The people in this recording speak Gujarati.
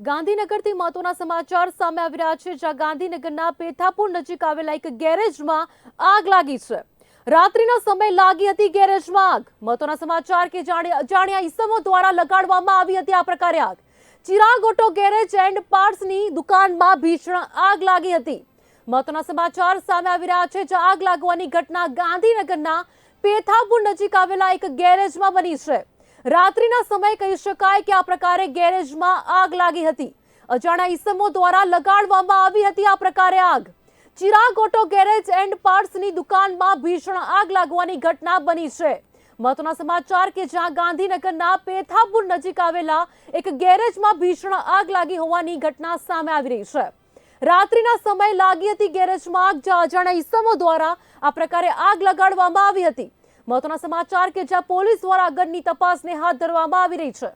ગાંધીનગરથી મહત્વના સમાચાર સામે આવી રહ્યા છે, જ્યાં ગાંધીનગરના પેથાપુર નજીક આવેલા એક ગેરેજમાં આગ લાગી છે. રાત્રિના સમય લાગી હતી ગેરેજમાં આગ. મહત્વના સમાચાર કે જાણે અજાણ્યા ઈસમો દ્વારા લગાડવામાં આવી હતી આ પ્રકારે આગ. ચિરાગ ઓટો ગેરેજ એન્ડ પાર્ટ્સની દુકાનમાં ભીષણ આગ લાગી હતી. મહત્વના સમાચાર સામે આવી રહ્યા છે, જ્યાં આગ લાગવાની ઘટના ગાંધીનગરના પેથાપુર નજીક આવેલા એક ગેરેજમાં બની છે. રાત્રિના સમયે કહી શકાય કે આ પ્રકારે ગેરેજમાં આગ લાગી હતી. અજાણ્યા ઈસમો દ્વારા લગાડવામાં આવી હતી આ પ્રકારે આગ. ચિરાગ ઓટો ગેરેજ એન્ડ પાર્ટ્સની દુકાનમાં ભીષણ આગ લાગવાની ઘટના બની છે. મહત્વના સમાચાર કે જ્યાં ગાંધીનગરના પેથાપુર નજીક આવેલા એક ગેરેજમાં ભીષણ આગ લાગી હોવાની ઘટના સામે આવી રહી છે. રાત્રિના સમયે લાગી હતી ગેરેજમાં આગ, જ્યાં અજાણ્યા ઈસમો દ્વારા આ પ્રકારે આગ લગાડવામાં આવી હતી. મહત્વના સમાચાર કે જ્યાં પોલીસ દ્વારા આગળની તપાસને હાથ ધરવામાં આવી રહી છે.